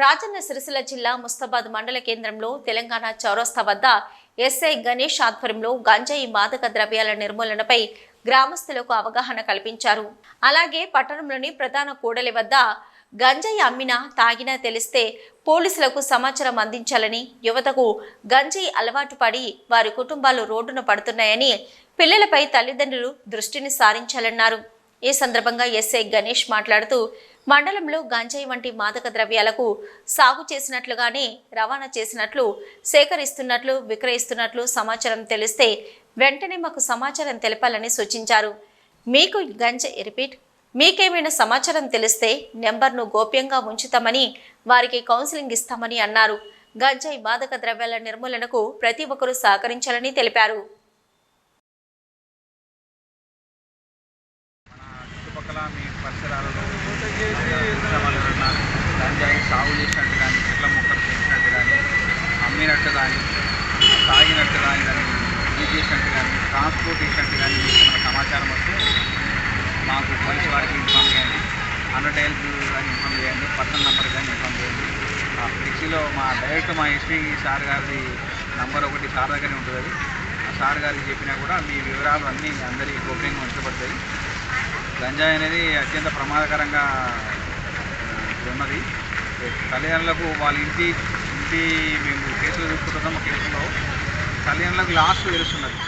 రాజన్న సిరిసిల్ల జిల్లా ముస్తాబాద్ మండల కేంద్రంలో తెలంగాణ చౌరస్తా వద్ద ఎస్ఐ గణేష్ ఆధ్వర్యంలో గంజాయి మాదక ద్రవ్యాల నిర్మూలనపై గ్రామస్తులకు అవగాహన కల్పించారు. అలాగే పట్టణంలోని ప్రధాన కూడలి వద్ద గంజాయి అమ్మినా తాగినా తెలిస్తే పోలీసులకు సమాచారం అందించాలని యువతకు గంజాయి అలవాటు పడి వారి కుటుంబాలు రోడ్డున పడుతున్నాయని పిల్లలపై తల్లిదండ్రులు దృష్టిని సారించాలన్నారు. ఈ సందర్భంగా ఎస్ఐ గణేష్ మాట్లాడుతూ మండలంలో గంజాయి వంటి మాదక ద్రవ్యాలకు సాగు చేసినట్లుగానే రవాణా చేసినట్లు సేకరిస్తున్నట్లు విక్రయిస్తున్నట్లు సమాచారం తెలిస్తే వెంటనే మాకు సమాచారం తెలపాలని సూచించారు. మీకు గంజాయి రిపీట్ మీకేమైనా సమాచారం తెలిస్తే నెంబర్ను గోప్యంగా ఉంచుతామని వారికి కౌన్సిలింగ్ ఇస్తామని అన్నారు. గంజాయి మాదక ద్రవ్యాల నిర్మూలనకు ప్రతి ఒక్కరూ సహకరించాలని తెలిపారు. చుట్టుపక్కల మీ పరిసరాలలో వాళ్ళు ఎవరన్నా గంజాయి సాగు చేసినట్టు కానీ చెట్ల మొక్కలు పెంచినట్టు కానీ అమ్మినట్టు కానీ తాగినట్టు కానీ దాన్ని యూజ్ చేసినట్టు కానీ ట్రాన్స్పోర్ట్ చేసినట్టు కానీ మీకు సమాచారం వస్తే మాకు పోలీస్ వారికి ఇన్ఫామ్ చేయండి. హండ్రెడ్ హెల్ప్ కానీ ఇన్ఫామ్ చేయండి. పర్సనల్ నెంబర్ కానీ ఇన్ఫామ్ చేయండి. ఆ ఫ్లెక్సీలో మా డైరెక్ట్ మా ఎస్పీ సార్ గారిది నంబర్ ఒకటి సార్ దగ్గరే ఉంటుంది అది. ఆ సార్ గారికి చెప్పినా కూడా మీ వివరాలు అన్నీ అందరికీ గోప్యంగా ఉంచబడతాయి. గంజాయి అనేది అత్యంత ప్రమాదకరంగా ఉన్నది. తల్లిదండ్రులకు వాళ్ళ ఇంటి ఇంటి మేము కేసులు చూసుకుంటున్నాం కేసులో తల్లిదండ్రులకు లాస్ట్ తెలుస్తున్నది.